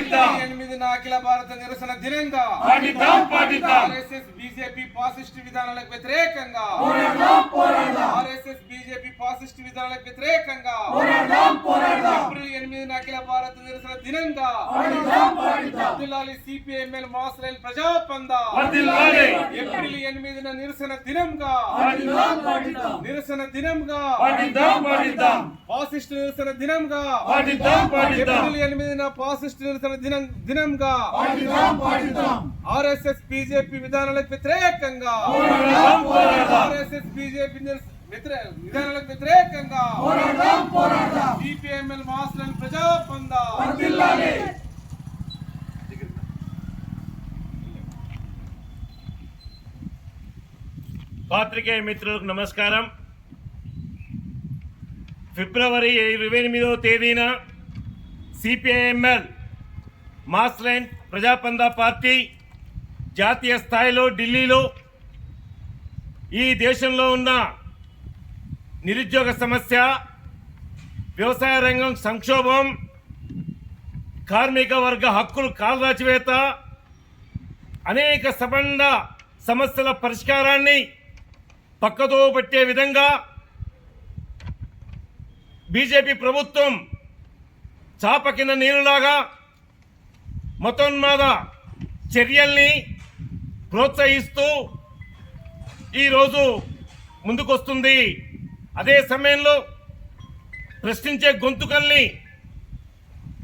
పాటిద్దాం. ఎనిమిదిన అఖిల భారత నిరసన దినంగా పాటిద్దాం పాటిద్దాం. ఆర్ఎస్ఎస్ బీజేపీ ఫాసిస్ట్ విధానాలకు వ్యతిరేకంగా ఆర్ఎస్ఎస్ బీజేపీ ఫాసిస్ట్ విధానాలకు వ్యతిరేకంగా ఏప్రిల్ ఎనిమిదిన అఖిల భారత నిరసన దినంగా అబ్దుల్లాలి సిపిఎంఎల్ మాస్ రైల్ ప్రజాపంద వర్ధిల్లాలి ఎనిమిదిన నిరసన దినంగా. నిరసన దినంగా. ఫాసిస్ట్ నిరసన దినంగా. ఏప్రిల్ ఎనిమిదిన ఫాసిస్ట్ నిరసన దినం దినంగా. ఆర్ఎస్ఎస్ బీజేపీ విధానాలకు వ్యతిరేకంగా. ఆర్ఎస్ఎస్ బీజేపీ విధానాలకు వ్యతిరేకంగా. సిపిఎంఎల్ మాస్లను ప్రజాపంద పాత్రికేయ మిత్రులకు నమస్కారం. ఫిబ్రవరి ఇరవై ఎనిమిదవ తేదీన సిపిఐఎంఎల్ మాస్లైన్ ప్రజాపందా పార్టీ జాతీయ స్థాయిలో ఢిల్లీలో ఈ దేశంలో ఉన్న నిరుద్యోగ సమస్య వ్యవసాయ రంగం సంక్షోభం కార్మిక వర్గ హక్కులు కాలరాచివేత అనేక సబండ సమస్యల పరిష్కారాన్ని పక్కతో పెట్టే విధంగా బీజేపీ ప్రభుత్వం చాప కింద నీరులాగా మతోన్మాద చర్యల్ని ప్రోత్సహిస్తూ ఈరోజు ముందుకొస్తుంది. అదే సమయంలో ప్రశ్నించే గొంతుకల్ని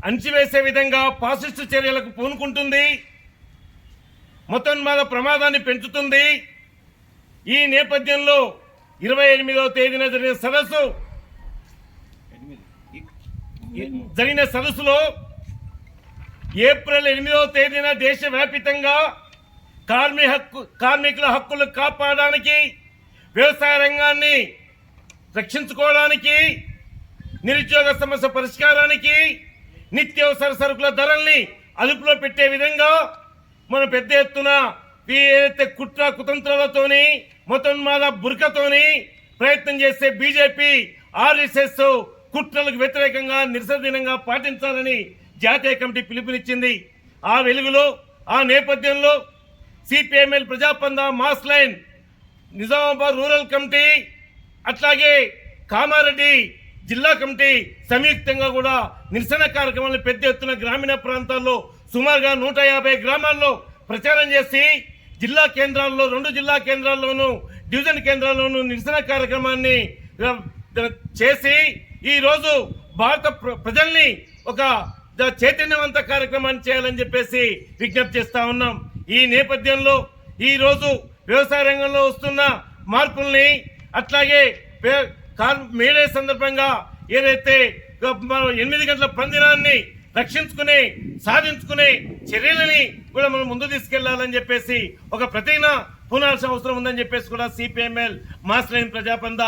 అణిచివేసే విధంగా పాసిస్టు చర్యలకు పూనుకుంటుంది. మతోన్మాద ప్రమాదాన్ని పెంచుతుంది. ఈ నేపథ్యంలో ఇరవై ఎనిమిదవ తేదీన జరిగిన సదస్సు జరిగిన సదస్సులో ఏప్రిల్ ఎనిమిదవ తేదీన దేశవ్యాపితంగా కార్మిక హక్కు కార్మికుల హక్కులు కాపాడడానికి వ్యవసాయ రంగాన్ని రక్షించుకోవడానికి నిరుద్యోగ సమస్య పరిష్కారానికి నిత్యావసర సరుకుల ధరల్ని అదుపులో పెట్టే విధంగా మనం పెద్ద ఎత్తున ఏదైతే కుట్ర కుతంత్రాలతోని మొతన్మాద బురకతోని ప్రయత్నం చేసే బీజేపీ ఆర్ఎస్ఎస్ కుట్రలకు వ్యతిరేకంగా నిరసన దినంగా పాటించాలని జాతీయ కమిటీ పిలుపునిచ్చింది. ఆ వెలుగులో ఆ నేపథ్యంలో CPIML Prajapantha mass line Nizamabad rural committee అట్లాగే కామారెడ్డి జిల్లా కమిటీ సంయుక్తంగా కూడా నిరసన కార్యక్రమాలను పెద్ద ఎత్తున గ్రామీణ ప్రాంతాల్లో సుమారుగా నూట యాభై గ్రామాల్లో ప్రచారం చేసి జిల్లా కేంద్రాల్లో రెండు జిల్లా కేంద్రాల్లోనూ డివిజన్ కేంద్రాల్లోనూ నిరసన కార్యక్రమాన్ని చేసి ఈరోజు భారత ప్ర- ప్రజల్ని ఒక చైతన్యవంత కార్యక్రమాన్ని చేయాలని చెప్పేసి విజ్ఞప్తి చేస్తా ఉన్నాం. ఈ నేపథ్యంలో ఈరోజు వ్యవసాయ రంగంలో వస్తున్న మార్పుల్ని అట్లాగే మేడే సందర్భంగా ఏదైతే ఎనిమిది గంటల పందినాన్ని రక్షించుకునే సాధించుకునే చర్యలని కూడా మనం ముందు తీసుకెళ్ళాలని చెప్పేసి ఒక ప్రతిన పునాల్సిన అవసరం ఉందని చెప్పేసి కూడా సిపిఎంఎల్ మాస్టర్ ప్రజాపంద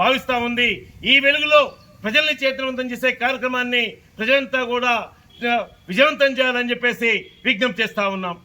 భావిస్తా ఉంది. ఈ వెలుగులో ప్రజల్ని చైతన్యవంతం చేసే కార్యక్రమాన్ని ప్రజలంతా కూడా విజయవంతం చేయాలని చెప్పేసి విజ్ఞప్తి చేస్తా ఉన్నాం.